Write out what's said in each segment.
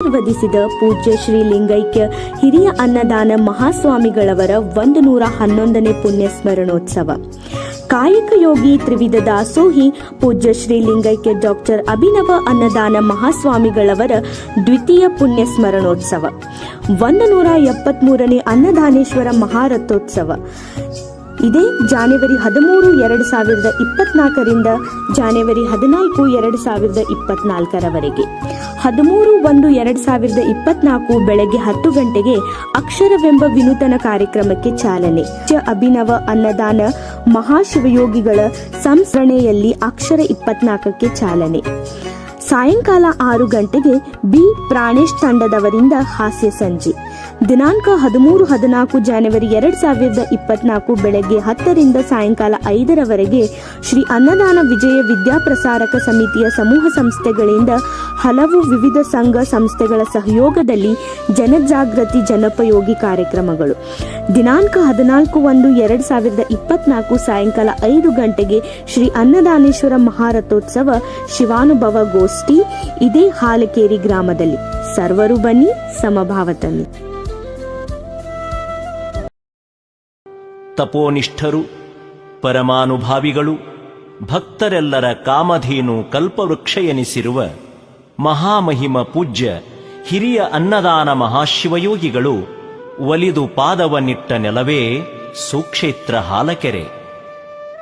ಆಶೀರ್ವದಿಸಿದ ಪೂಜ್ಯ ಶ್ರೀ ಲಿಂಗೈಕ್ಯ ಹಿರಿಯ ಅನ್ನದಾನ ಮಹಾಸ್ವಾಮಿಗಳವರ ಒಂದು ನೂರ ಹನ್ನೊಂದನೇ ಪುಣ್ಯ ಸ್ಮರಣೋತ್ಸವ ಕಾಯಕ ಯೋಗಿ ತ್ರಿವಿಧ ದಾಸೋಹಿ ಪೂಜ್ಯ ಶ್ರೀ ಲಿಂಗೈಕ್ಯ ಡಾಕ್ಟರ್ ಅಭಿನವ ಅನ್ನದಾನ ಮಹಾಸ್ವಾಮಿಗಳವರ ದ್ವಿತೀಯ ಪುಣ್ಯ ಸ್ಮರಣೋತ್ಸವ ಒಂದು ನೂರ ಎಪ್ಪತ್ಮೂರನೇ ಅನ್ನದಾನೇಶ್ವರ ಮಹಾರಥೋತ್ಸವ. ಇದೇ ಜಾನೆವರಿ ಹದಿಮೂರು, ಎರಡು ಸಾವಿರದ ಇಪ್ಪತ್ನಾಲ್ಕರಿಂದ ಜಾನೆವರಿ ಹದಿನಾಲ್ಕು ಎರಡು ಸಾವಿರದ ಇಪ್ಪತ್ನಾಲ್ಕರವರೆಗೆ. ಹದಿಮೂರು, ಒಂದು, ಎರಡು ಸಾವಿರದ ಇಪ್ಪತ್ನಾಲ್ಕು ಬೆಳಗ್ಗೆ ಹತ್ತು ಗಂಟೆಗೆ ಅಕ್ಷರವೆಂಬ ವಿನೂತನ ಕಾರ್ಯಕ್ರಮಕ್ಕೆ ಚಾಲನೆ. ಅಭಿನವ ಅನ್ನದಾನ ಮಹಾಶಿವಯೋಗಿಗಳ ಸಂಸ್ಮರಣೆಯಲ್ಲಿ ಅಕ್ಷರ ಇಪ್ಪತ್ನಾಲ್ಕಕ್ಕೆ ಚಾಲನೆ. ಸಾಯಂಕಾಲ ಆರು ಗಂಟೆಗೆ ಬಿ ಪ್ರಾಣೇಶ್ ತಂಡದವರಿಂದ ಹಾಸ್ಯ ಸಂಜೆ. ದಿನಾಂಕ ಹದಿಮೂರು ಹದಿನಾಲ್ಕು ಜನವರಿ ಎರಡ್ ಸಾವಿರದ ಇಪ್ಪತ್ನಾಲ್ಕು ಬೆಳಗ್ಗೆ ಹತ್ತರಿಂದ ಸಾಯಂಕಾಲ ಐದರವರೆಗೆ ಶ್ರೀ ಅನ್ನದಾನ ವಿಜಯ ವಿದ್ಯಾಪ್ರಸಾರಕ ಸಮಿತಿಯ ಸಮೂಹ ಸಂಸ್ಥೆಗಳಿಂದ ಹಲವು ವಿವಿಧ ಸಂಘ ಸಂಸ್ಥೆಗಳ ಸಹಯೋಗದಲ್ಲಿ ಜನಜಾಗೃತಿ ಜನೋಪಯೋಗಿ ಕಾರ್ಯಕ್ರಮಗಳು. ದಿನಾಂಕ ಹದಿನಾಲ್ಕು ಒಂದು ಎರಡ್ ಸಾವಿರದ ಇಪ್ಪತ್ನಾಲ್ಕು ಸಾಯಂಕಾಲ ಐದು ಗಂಟೆಗೆ ಶ್ರೀ ಅನ್ನದಾನೇಶ್ವರ ಮಹಾರಥೋತ್ಸವ ಶಿವಾನುಭವ ಗೋಷ್ಠಿ ಇದೇ ಹಾಲಕೇರಿ ಗ್ರಾಮದಲ್ಲಿ. ಸರ್ವರು ಬನ್ನಿ, ಸಮಭಾವ ತನ್ನಿ. ತಪೋನಿಷ್ಠರು, ಪರಮಾನುಭಾವಿಗಳು, ಭಕ್ತರೆಲ್ಲರ ಕಾಮಧೇನು ಕಲ್ಪವೃಕ್ಷ ಎನಿಸಿರುವ ಮಹಾಮಹಿಮ ಪೂಜ್ಯ ಹಿರಿಯ ಅನ್ನದಾನ ಮಹಾಶಿವಯೋಗಿಗಳು ಒಲಿದು ಪಾದವನಿಟ್ಟ ನೆಲವೇ ಸುಕ್ಷೇತ್ರ ಹಾಲಕೆರೆ.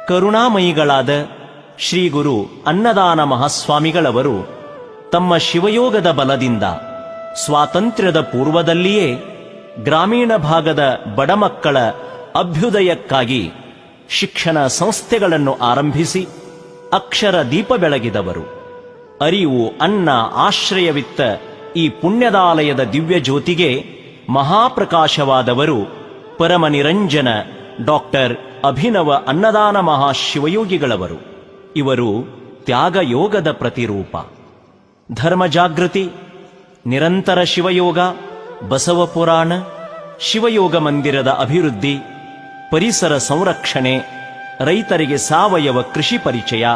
ಕರುಣಾಮಯಿಗಳಾದ ಶ್ರೀಗುರು ಅನ್ನದಾನ ಮಹಾಸ್ವಾಮಿಗಳವರು ತಮ್ಮ ಶಿವಯೋಗದ ಬಲದಿಂದ ಸ್ವಾತಂತ್ರ್ಯದ ಪೂರ್ವದಲ್ಲಿಯೇ ಗ್ರಾಮೀಣ ಭಾಗದ ಬಡಮಕ್ಕಳ ಅಭ್ಯುದಯಕ್ಕಾಗಿ ಶಿಕ್ಷಣ ಸಂಸ್ಥೆಗಳನ್ನು ಆರಂಭಿಸಿ ಅಕ್ಷರ ದೀಪ ಬೆಳಗಿದವರು. ಅರಿವು, ಅನ್ನ, ಆಶ್ರಯವಿತ್ತ ಈ ಪುಣ್ಯದಾಲಯದ ದಿವ್ಯ ಜ್ಯೋತಿಗೆ ಮಹಾಪ್ರಕಾಶವಾದವರು ಪರಮನಿರಂಜನ ಡಾಕ್ಟರ್ ಅಭಿನವ ಅನ್ನದಾನ ಮಹಾಶಿವಯೋಗಿಗಳವರು. ಇವರು ತ್ಯಾಗಯೋಗದ ಪ್ರತಿರೂಪ. ಧರ್ಮ ಜಾಗೃತಿ, ನಿರಂತರ ಶಿವಯೋಗ, ಬಸವ ಪುರಾಣ, ಶಿವಯೋಗ ಮಂದಿರದ ಅಭಿವೃದ್ಧಿ ಪರಿಸರ ಸಂರಕ್ಷಣೆ, ರೈತರಿಗೆ ಸಾವಯವ ಕೃಷಿ ಪರಿಚಯ,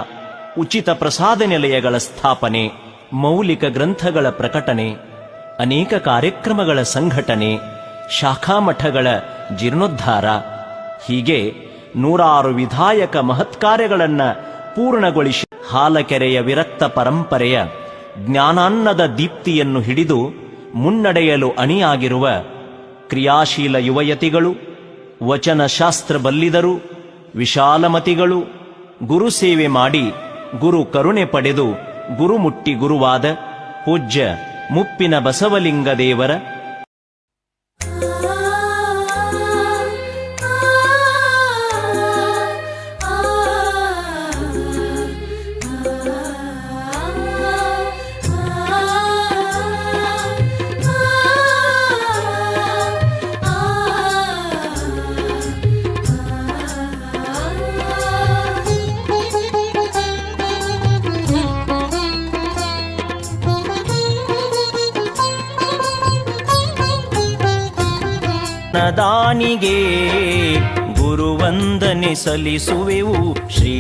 ಉಚಿತ ಪ್ರಸಾದ ನಿಲಯಗಳ ಸ್ಥಾಪನೆ, ಮೌಲಿಕ ಗ್ರಂಥಗಳ ಪ್ರಕಟಣೆ, ಅನೇಕ ಕಾರ್ಯಕ್ರಮಗಳ ಸಂಘಟನೆ, ಶಾಖಾ ಮಠಗಳ ಜೀರ್ಣೋದ್ಧಾರ. ಹೀಗೆ ನೂರಾರು ವಿಧಾಯಕ ಮಹತ್ಕಾರ್ಯಗಳನ್ನು ಪೂರ್ಣಗೊಳಿಸಿ ಹಾಲಕೆರೆಯ ವಿರಕ್ತ ಪರಂಪರೆಯ ಜ್ಞಾನಾನ್ನದ ದೀಪ್ತಿಯನ್ನು ಹಿಡಿದು ಮುನ್ನಡೆಯಲು ಅಣಿಯಾಗಿರುವ ಕ್ರಿಯಾಶೀಲ ಯುವಯತಿಗಳು ವಚನಶಾಸ್ತ್ರ ಬಲ್ಲಿದರು ವಿಶಾಲಮತಿಗಳು ಗುರು ಸೇವೆ ಮಾಡಿ ಗುರು ಕರುಣೆ ಪಡೆದು ಗುರುಮುಟ್ಟಿ ಗುರುವಾದ ಪೂಜ್ಯ ಮುಪ್ಪಿನ ಬಸವಲಿಂಗ ದೇವರ ನದಾನಿಗೆ ಗುರುವಂದನೆ ಸಲ್ಲಿಸುವೆವು ಶ್ರೀ